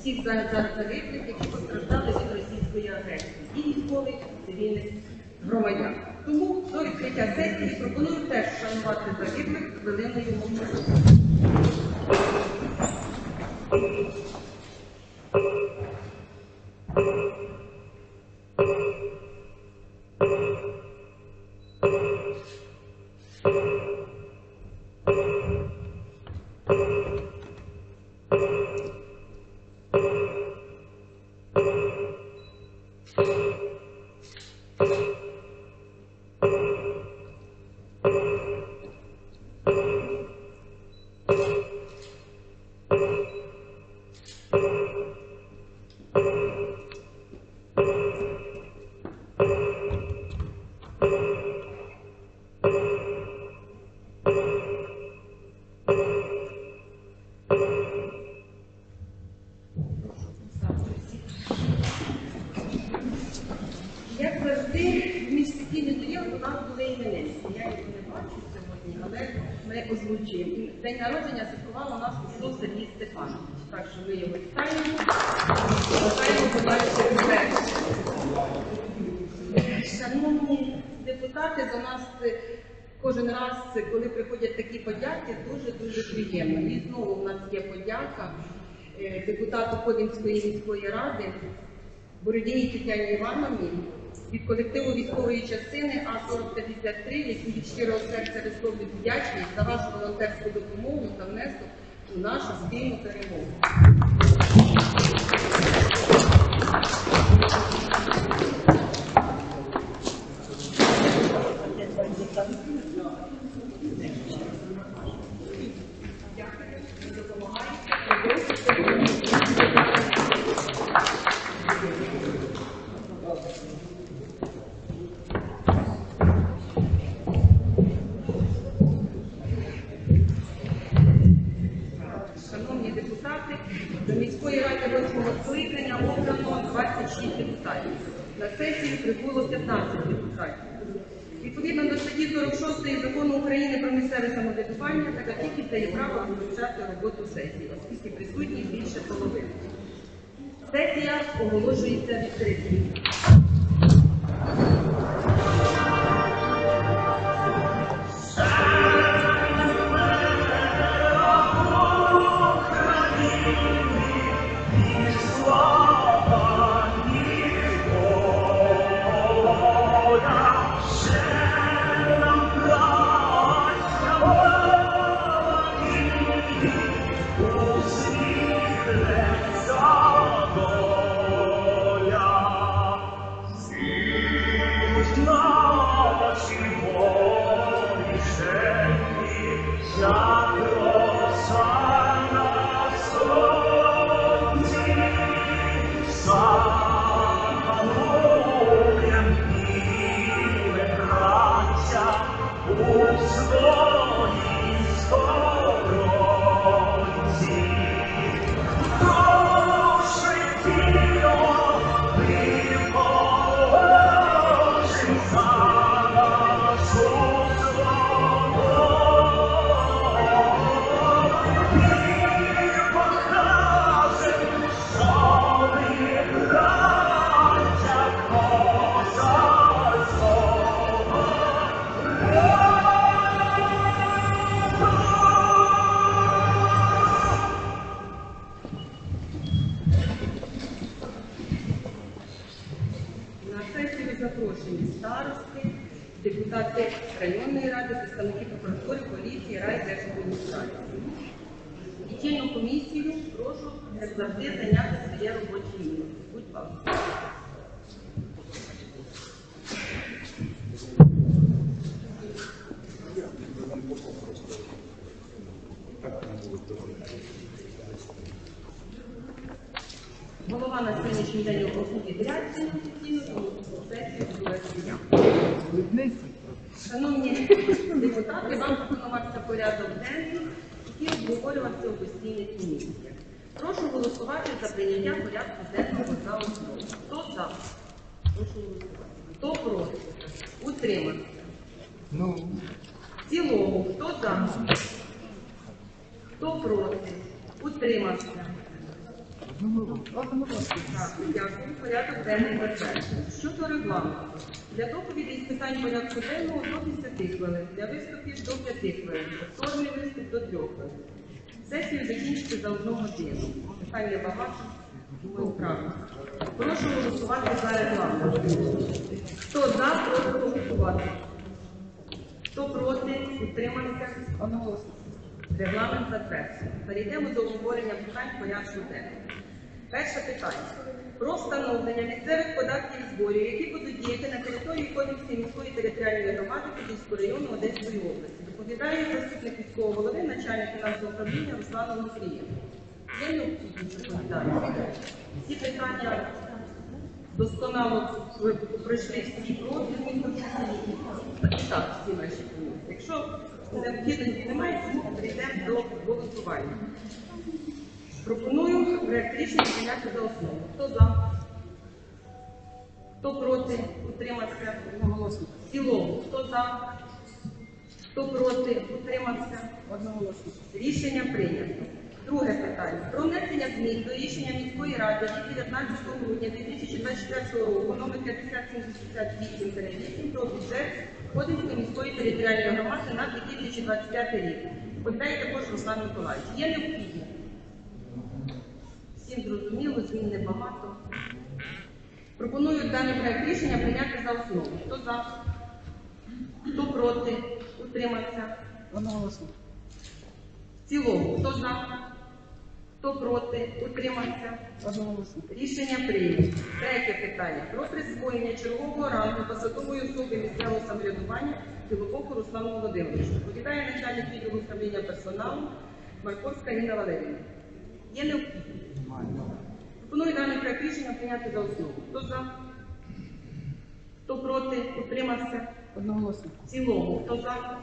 всіх за- за- загиблих, які постраждали від російської агресії, і військових, цивільних громадян. Тому до відкриття сесії пропоную теж вшанувати загиблих хвилиною мовчання. you. Депутату міської ради Бородіній Тетяні Івановні від колективу військової частини А-4053, які від щирого серця висловлюють вдячність за вашу волонтерську допомогу та внесок у нашу спільну перемогу. Прибуло 15 депутатів. Відповідно до статті 46 закону України про місцеве самоврядування, така кількість дає право розпочати роботу сесії, оскільки присутні більше половини. Сесія оголошується відкритою. si muori, scendi, запрошені старости, депутати районної ради, представники прокуратури, поліції, райдержадміністрації. Лічильну комісію прошу, завжди, зайняти своє робоче місце. Будь ласка. Голова на сьогоднішній день у відрядження офіційно, тому сесію відбувається я. Шановні депутати, пропонувався порядок денний, який обговорювався у постійних комісіях. Прошу голосувати за прийняття порядку денного за основу. Хто за? Прошу голосувати. Хто проти? Утримався. Ну, В цілому, хто за? Хто проти? Утримався. Дякую. Порядок денний затверджений. Щодо регламенту. Для доповіді з питань порядку денного до 10 хвилин, для виступів до 5 хвилин, повторний виступ до 3 хвилин. Сесію закінчити за одну годину. Питань небагато, ми вправимо. Прошу голосувати за регламент. Хто за, прошу голосувати. Хто проти, утримався. Регламент затверджений. Перейдемо до обговорення питань порядку денного. Перше питання. Про встановлення місцевих податків і зборів, які будуть діяти на території Кодівської міської територіальної громади Подільського району Одеської області. Доповідає заступник міського голови, начальник фінансового управління Руслана Луфрія. Я не доповідаю. Ці питання досконало пройшли всі профільні. І так, всі наші. Якщо необхідності немає, тому перейдемо до голосування. Пропоную проект рішення прийняти за основу. Хто за? Хто проти? Утримався? одноголосно. В цілому. Хто за? Хто проти? Утримався? Одноголосно. Рішення прийнято. Друге питання. Про внесення змін до рішення міської ради від 19 грудня 2024 року номер 5078 про бюджет Кодинської міської територіальної громади на 2025 рік. Відповідає також Руслан Миколаївич. Є необхідність? Всім зрозуміло, змін небагато. Пропоную даний проект рішення прийняти за основу. Хто за? Хто проти? Утримався? Одноголосно. В цілому, хто за? Хто проти? Утримався? Одноголосно. Рішення прийнято. Третє питання. Про присвоєння чергового рангу посадової особи місцевого самоврядування Філопоку Руслану Володимировичу. Доповідає начальник відділу управління персоналу Марковська Інна Валерівна. Є необхідність? Немає. Пропоную даний проект рішення прийняти за основу. Хто за? Хто проти? Утримався? Одноголосно. В цілому, хто за?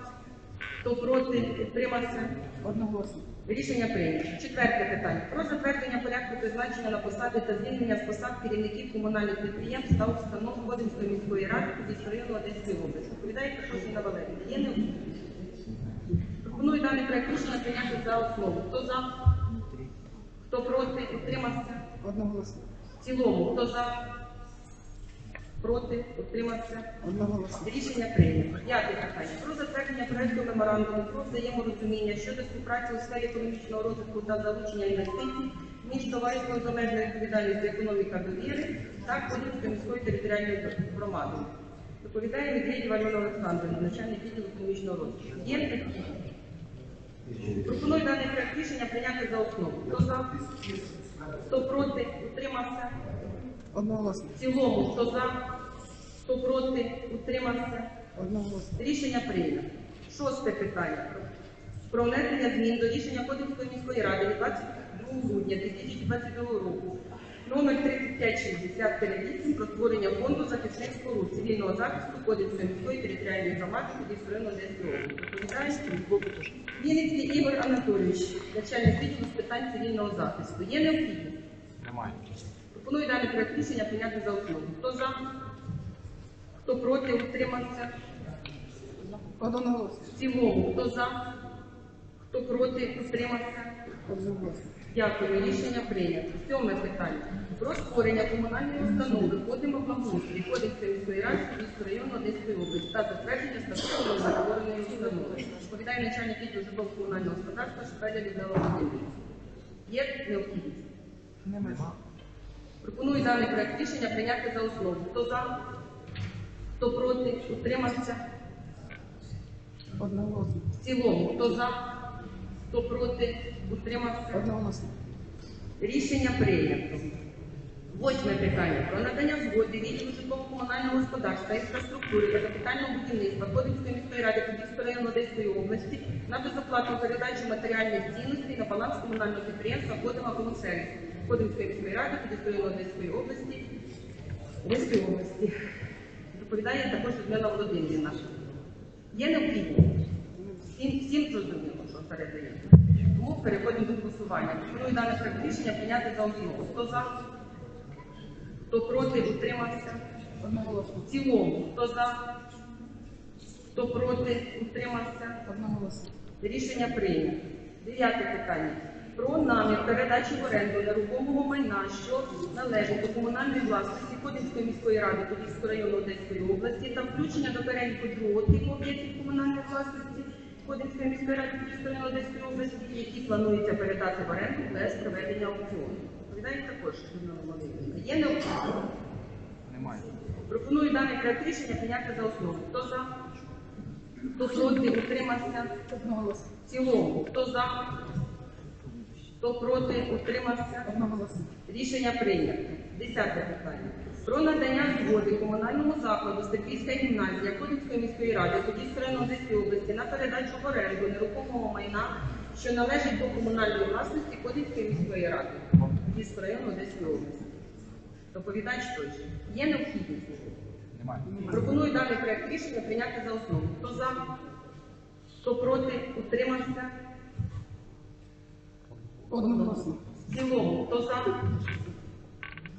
Хто проти? Утримався? Одноголосно. Рішення прийнято. Четверте питання. Про затвердження порядку призначення на посади та звільнення з посад керівників комунальних підприємств та установ Кодинської міської ради Подільського району Одеської області. Доповідає також Інна Валерійовна. Є необхідність? Пропоную даний проект рішення прийняти за основу. Хто за? Хто проти? Утримався? Одноголосно. В цілому, хто за? Проти? Утримався? Одноголосно. Рішення прийнято. П'яте питання. Про затвердження проекту меморандуму про взаєморозуміння щодо співпраці у сфері економічного розвитку та залучення інвестицій між товариством з обмеженою відповідальністю економіка довіри та Кодівською міською територіальною громадою. Доповідає Медведєва Альона Олександрівна, начальник відділу економічного розвитку. Є такі? Пропоную даний проект рішення прийняти за основу. Хто за? Хто проти? Утримався? Одноголосно. В цілому, хто за? Хто проти? Утримався? Одноголосно. Рішення прийнято. Шосте питання. Про внесення змін до рішення Кодинської міської ради від 22 грудня 2022 року номер 3560-8 про створення фонду захисних споруд цивільного захисту Кодинської міської територіальної громади Кодинської району Одеської області. Доповідає Вінницький Ігор Анатолійович, начальник відділу з питань цивільного захисту. Є необхідність? Немає. Пропоную даний проект рішення прийняти за основу. Хто за? Хто проти? Утримався? Одноголосно. В цілому, хто за, хто проти, утримався. Одноголосно. Дякую. Рішення прийнято. Сьоме питання. Про створення комунальної установи «Ходимо благоустрій» Кодексу міської ради Київського району Одеської області та затвердження статуту новоствореної установи. Доповідає начальник відділу житлово комунального господарства Шпеля Людмила Володимирівна. Є необхідність? Немає. Пропоную даний проект рішення прийняти за основу. Хто за, хто проти, утримався. Одноголосно. В цілому, хто за, хто проти, утримався. Одноголосно. Рішення прийнято. Восьме питання про надання згоди відділу житлово-комунального господарства, інфраструктури та капітального будівництва Кодинської міської ради Подільського району Одеської області на безоплатну передачу матеріальних цінностей на баланс комунального підприємства Кодима Комунсервіс Кодинської міської ради Подільського району Одеської області. Одеської області. Доповідає також Людмила Володимирівна. Є необхідність? Всім, всім зрозуміло, передаємо. Тому переходимо до голосування. Пропоную дане проект рішення прийняти за основу. Хто за? Хто проти? Утримався? Одноголосно. В цілому. Хто за? Хто проти? Утримався? Одноголосно. Рішення прийнято. Дев'яте питання. Про намір передачі в оренду нерухомого майна, що належить до комунальної власності Кодинської міської ради Подільського району Одеської області та включення до переліку другого типу об'єктів комунальної власності Кодинської міської ради району Одеської області, які планується передати в оренду без проведення аукціону. Відповідає також Людмила Є необхідність? Немає. Пропоную даний проект рішення прийняти за основу. Хто за? Хто проти? Утримався? Одноголосно. В цілому. Хто за? Хто проти? Утримався? Одноголосно. Рішення прийнято. Десяте питання. Про надання згоди комунальному закладу Степільська гімназія Кодинської міської ради Подільської Одеської області на передачу в оренду нерухомого майна, що належить до комунальної власності Кодинської міської ради Подільського району Одеської області. Доповідач той же. Є необхідність? Немає. Пропоную даний проект рішення прийняти за основу. Хто за? Хто проти? Утримався? Одноголосно. В цілому. Хто за?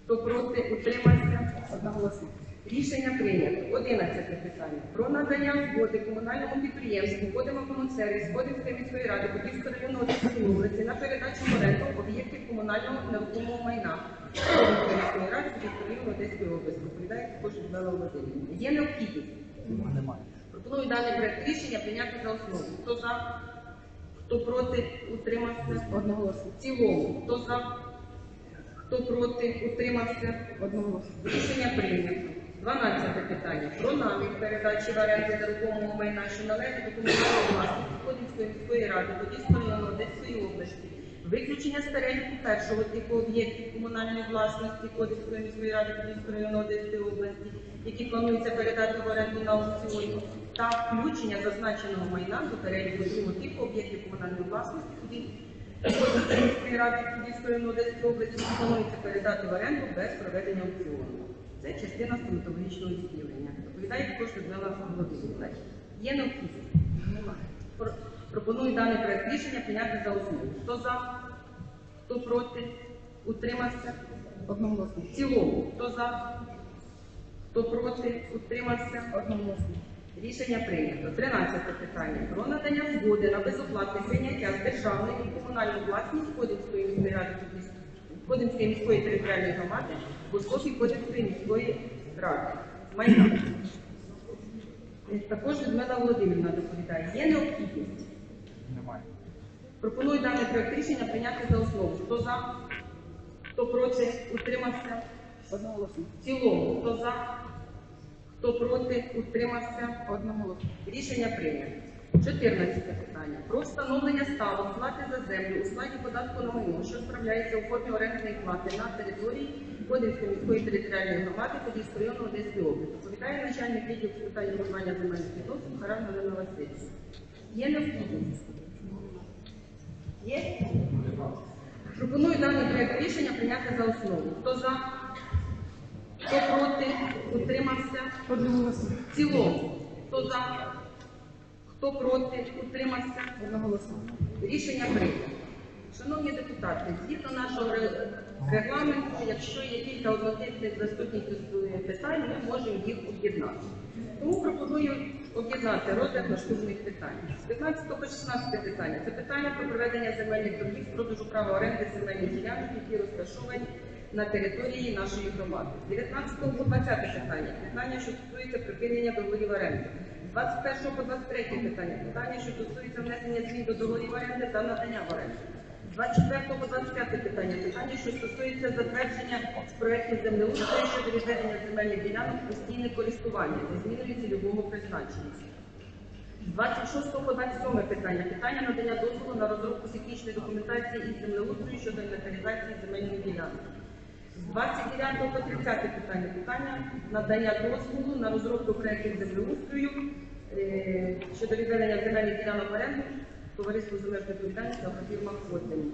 Хто проти? Утримався? Одноголосно. Рішення прийнято. Одинадцяте питання. Про надання згоди комунальному підприємству Кодима Комунсервіс Кодинської міської ради Подільського Одеської області на передачу в оренду об'єктів комунального нерухомого майна міської ради Подільського Одеської області. Доповідає також Людмила Володимирівна. Є необхідність? Немає. Пропоную даний проект рішення прийняти за основу. Хто за? Хто проти? Утримався? Одноголосно. В цілому. Хто за? Хто проти? Утримався? Одноголосно. Рішення прийнято. 12 питання. Про намір передачі в оренду нерухомого майна, що належить до комунальної власності Подільської міської ради Подільського району Одеської області. Виключення з переліку першого типу об'єктів комунальної власності Подільської міської ради Подільського району Одеської області, які планується передати в оренду на аукціоні, та включення зазначеного майна до переліку другого типу об'єктів комунальної власності Ради Подільської району Одеської області, які планується передати в оренду без проведення аукціону. Це частина стоматологічного відділення. Доповідає також Людмила Володимирівна. Є необхідність? Немає. Пропоную даний проект рішення прийняти за основу. Хто за? Хто проти? Утримався? Одноголосно. В цілому. Хто за? Хто проти? Утримався? Одноголосно. Рішення прийнято. 13 питання. Про надання згоди на безоплатне прийняття з державної і комунальної власність Кодинської міської ради Кодинської міської територіальної громади Бускофі Кодинської міської ради. Майна. Також Людмила Володимирівна доповідає. Є необхідність? Немає. Пропоную даний проект рішення прийняти за основу. Хто за? Хто проти? Утримався? Одноголосно. В цілому. Хто за? Хто проти? Утримався? Одноголосно. Рішення прийнято. 14 питання. Про встановлення ставок плати за землю у складі податку на майно, що справляється у формі орендної плати на території Кодинської міської територіальної громади Подільського району Одеської області. Доповідає начальник відділу з питань регулювання земельних відносин Харам Галина Васильівна. Є необхідність? Є? Пропоную даний проект рішення прийняти за основу. Хто за? Хто проти? Утримався? Одноголосно. В цілому. Хто за? Хто проти? Утримався? Одноголосно. Рішення прийнято. Шановні депутати, згідно нашого ре- регламенту, якщо є кілька однотипних заступних питань, ми можемо їх об'єднати. Тому пропоную об'єднати розгляд наступних питань. З 15 по 16 питання це питання про проведення земельних торгів з продажу права оренди земельних ділянок, які розташовані на території нашої громади. 19 по 20 питання питання, що стосується припинення договорів оренди. 21 по 23 питання питання, що стосується внесення змін до договорів оренди та надання в оренду. 24 по 25 питання питання, що стосується затвердження проєктів землеустрою щодо відведення земельних ділянок постійне користування зі зміною цільового призначення. 26 по 27 питання питання надання дозволу на розробку технічної документації із землеустрою щодо інвентаризації земельних ділянок. З 29 по 30 питання. Питання надання дозволу на розробку проєктів землеустрою е, щодо відведення земельних ділянок оренду товариству земельної відповідальності та фірмах Хотин.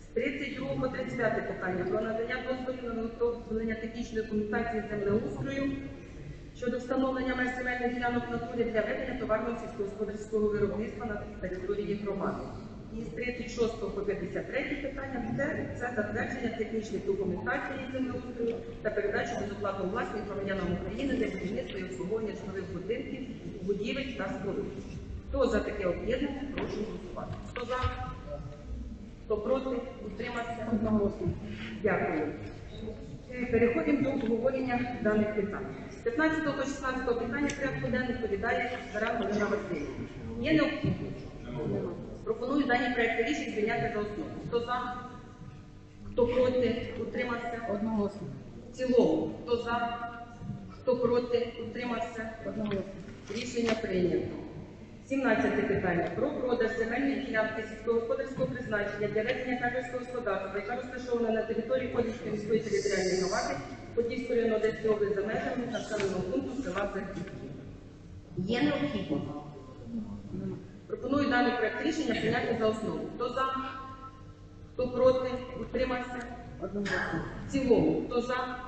З 32 по 35 питання про надання дозволу на виготовлення технічної документації землеустрою щодо встановлення меж земельних ділянок натурі для ведення товарного сільськогосподарського виробництва на території громади. І з 36 по 53 питання це, це затвердження технічної документації землеустрою та передачу безоплатно власність громадянам України для будівництва і обслуговування житлових будинків, будівель та споруд. Хто за таке об'єднання, прошу голосувати. Хто за? Хто проти? Утримався? Одноголосно. Дякую. Е, Переходимо до обговорення даних питань. З 15 до 16 питання порядку денного відповідає Тарас Галина Васильівна. Є необхідність? Пропоную дані проекти рішень прийняти за основу. Хто за? Хто проти? Утримався? Одноголосно. В цілому. Хто за? Хто проти? Утримався? Одноголосно. Рішення прийнято. 17 питання. Про продаж земельної ділянки сільськогосподарського призначення для ведення фермерського господарства, яка розташована на території Подільської міської територіальної громади, Подільської району Одеської області за межами населеного пункту села Західки. Є необхідність? Пропоную даний проект рішення прийняти за основу. Хто за? Хто проти? Утримався? Одноголосно. В цілому. Хто за?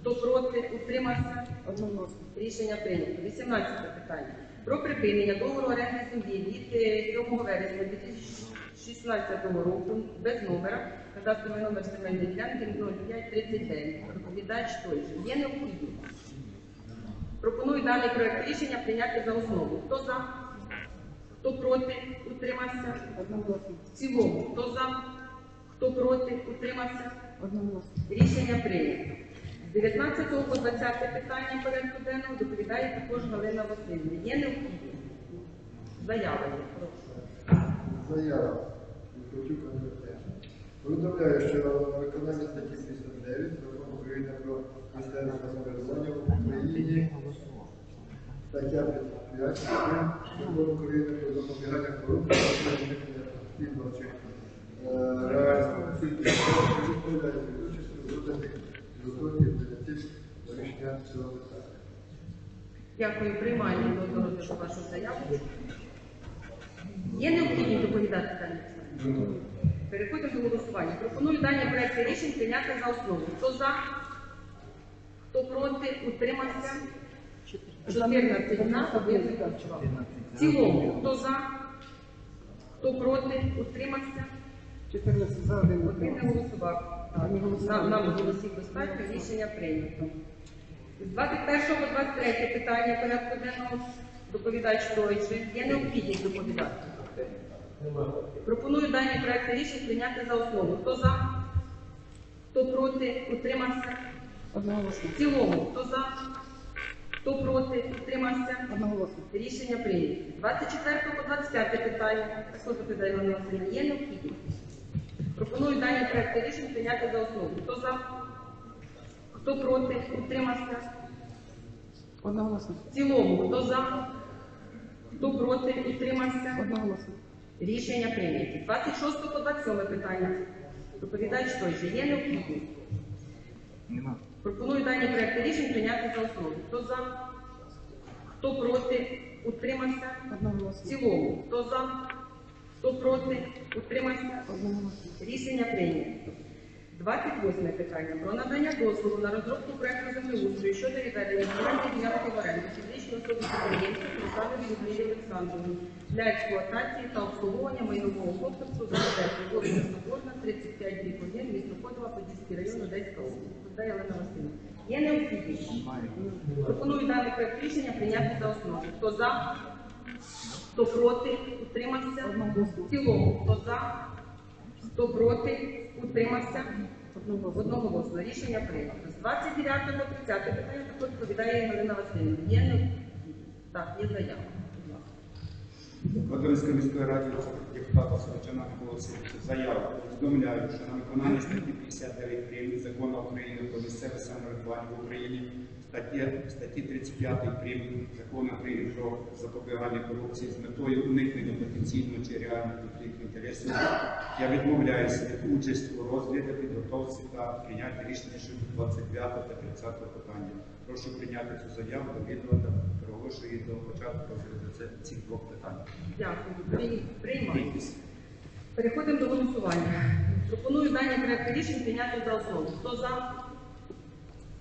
Хто проти? Утримався? Одноголосно. Рішення прийнято. 18 питання. Про припинення договору оренди землі від е, 7 вересня 2016 року без номера, кадастровий номер земельної ділянки 0539. Доповідач той же. Є необхідність. Пропоную даний проект рішення прийняти за основу. Хто за? Хто проти? Утримався? Одноголосно. В цілому. Хто за? Хто проти? Утримався? Одноголосно. Рішення прийнято. З 19 по 20 питання порядку денного доповідає також Галина Васильівна. Є необхідність? Заява є. Заява. Повідомляю, що на виконання статті 59 Закону України про місцеве самоврядування в Україні стаття 55 Закону України про запобігання корупції співборчих реальних сільських відповідає від участі розгляді підготовки ініціатив рішення цього питання. Дякую, приймаємо до розгляду вашу заяву. Є необхідність доповідати далі? Переходимо до голосування. Пропоную дані проекти рішень прийняти за основу. Хто за? Хто проти? Утримався? 14 за, один відсутній. В цілому, хто за? Хто проти? Утримався? 14 за один. Не голосував. Нам, нам голосів достатньо, рішення прийнято. З 21 по 23 питання порядку денного доповідач той же. Є необхідність доповідати. Пропоную дані проекти рішень прийняти за основу. Хто за? Хто проти? Утримався? В цілому, хто за? Хто проти? Утримався? Одноголосно. Рішення прийнято. 24 по 25 питання. Також доповідає Івана Васильівна. Є необхідність? Пропоную дані проекти рішень прийняти за основу. Хто за? Хто проти? Утримався? Одноголосно. В цілому, хто за? Хто проти? Утримався? Одноголосно. Рішення прийнято. 26 по 27 питання. Доповідач той же. Є необхідність? Нема. Пропоную дані проекти рішень прийняти за основу. Хто за? Хто проти? Утримався? В цілому. Хто за? Хто проти? Утримався? Рішення прийнято. 28 питання. Про надання дозволу на розробку проекту землеустрою щодо відведення земельної ділянки в оренду фізичної особи підприємства Русланові Людмилі Олександровні для експлуатації та обслуговування майнового комплексу за адресою вулиця Соборна, 35 дріб 1, місто Подова, Подільський район, Одеська область. Відповідає Олена Васильівна. Є необхідність? Пропоную даний проект рішення прийняти за основу. Хто за? Хто проти? Утримався? В цілому, хто за, хто проти, утримався Одноголосно. Рішення прийнято. З 29 по 30 питання також відповідає Галина Васильівна. Є так, є заява. Ласка. Міської ради депутата Сорочана оголосив заяву. Повідомляю, що на виконання статті 59 прямі закону України про місцеве самоврядування в Україні статті, статті 35 прим. закону України про запобігання корупції з метою уникнення потенційного чи реального конфлікту інтересів, я відмовляюся від участі у розгляді, підготовці та прийняті рішення щодо 29 та 30 питання. Прошу прийняти цю заяву до її до початку розгляду цих двох питань. Дякую. При- Приймаю. Переходимо до голосування. Пропоную дані проекти рішень прийняти за основу. Хто за?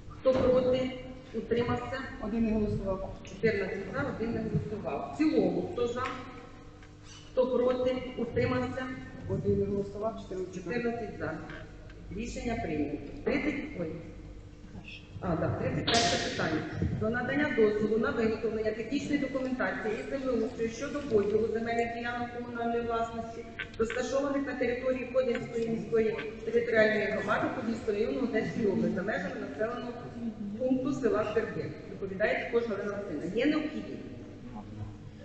Хто проти? Утримався? Один не голосував. 14 за, один не голосував. В цілому, хто за? Хто проти? Утримався? Один не голосував, 14 за. 14 за. Рішення прийнято. 30, ой. А, так, 31 питання. До надання дозволу на виготовлення технічної документації і землеустрою щодо поділу земельних ділянок комунальної власності, розташованих на території Подільської міської територіальної громади Подільського району Одеської області за межами населеного пункту села Шербин. Доповідає також Галина. Є необхідність?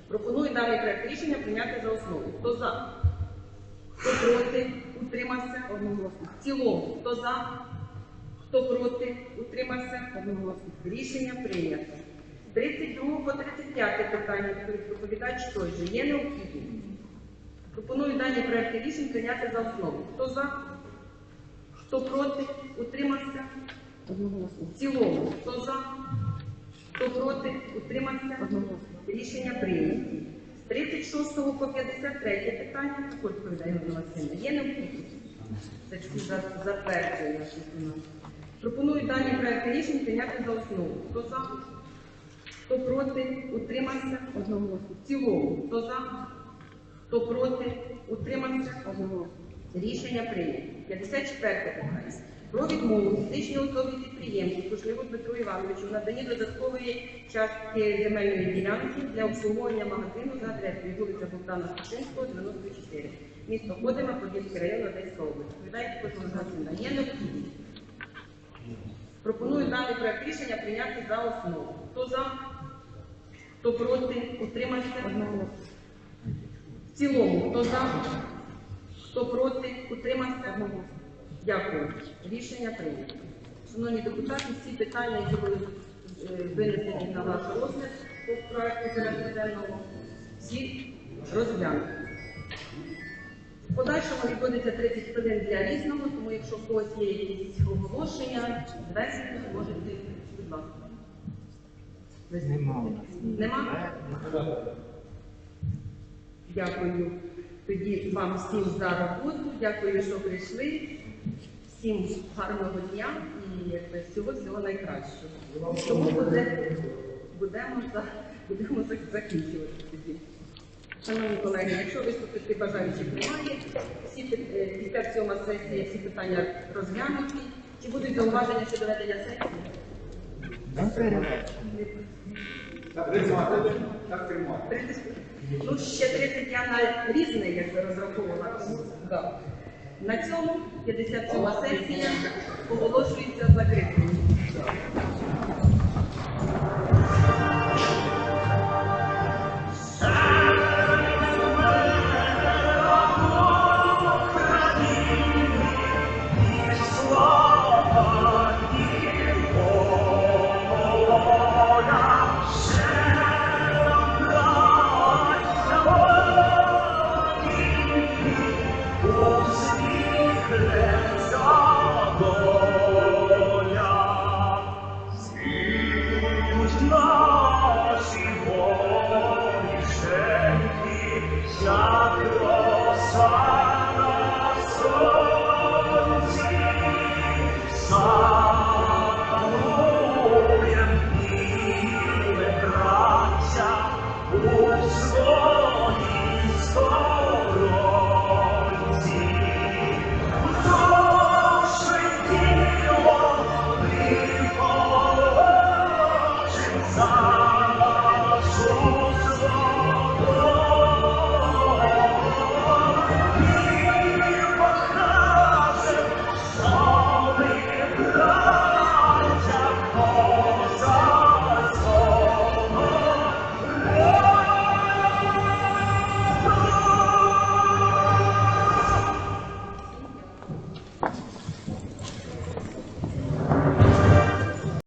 Пропоную даний проект рішення прийняти за основу. Хто за? Хто проти? Утримався? Одноголосно. В цілому, хто за, хто проти, утримався. Одноголосно. Рішення прийнято. 32 по 35 питання доповідач той же. Є необхідність. Пропоную дані проекти рішень прийняти за основу. Хто за, хто проти, утримався. Одноголосно. В цілому, хто за, хто проти, утримався. Одноголосно. Рішення прийнято. З 36 по 53 питання також Галина Васильівна. Є необхідність? Це ж за затвердження. щось у нас. Пропоную дані проекти рішень прийняти за основу. Хто за? Хто проти? Утримався? Одноголосно. В цілому. Хто за? Хто проти? Утримався? Одноголосно. Рішення прийнято. 54 питання. Про відмову фізичній особі підприємцю Кушневу Дмитру Івановичу в наданні додаткової частки земельної ділянки для обслуговування магазину за адресою вулиця Богдана Сушинського, 94. Місто Кодима, Подільський район, Одеська область. Відповідає також Олександр Є необхідність. Пропоную даний проект рішення прийняти за основу. Хто за? Хто проти? Утримався? В цілому, хто за? Хто проти? Утримався? Дякую. Рішення прийнято. Шановні депутати, всі питання, які були е, винесені на ваш розгляд по порядку денного, всі розглянуті. В подальшому відводиться 30 хвилин для різного, тому якщо в когось є якісь оголошення, звернення, можете, будь ласка. Нема у нас. Нема? Дякую тоді вам всім за роботу. Дякую, що прийшли. Всім гарного дня і якби, всього всього найкращого. Тому будемо, будемо закінчувати. Шановні колеги, якщо виступити бажаючих немає, всі пи- е, 57 сесія, всі питання розглянуті. Чи будуть зауваження щодо ведення сесії? Так тримати. Так тримати. Ну, ще 30 я на різне, якби розраховувала. Тому. На цьому 57 сесія оголошується.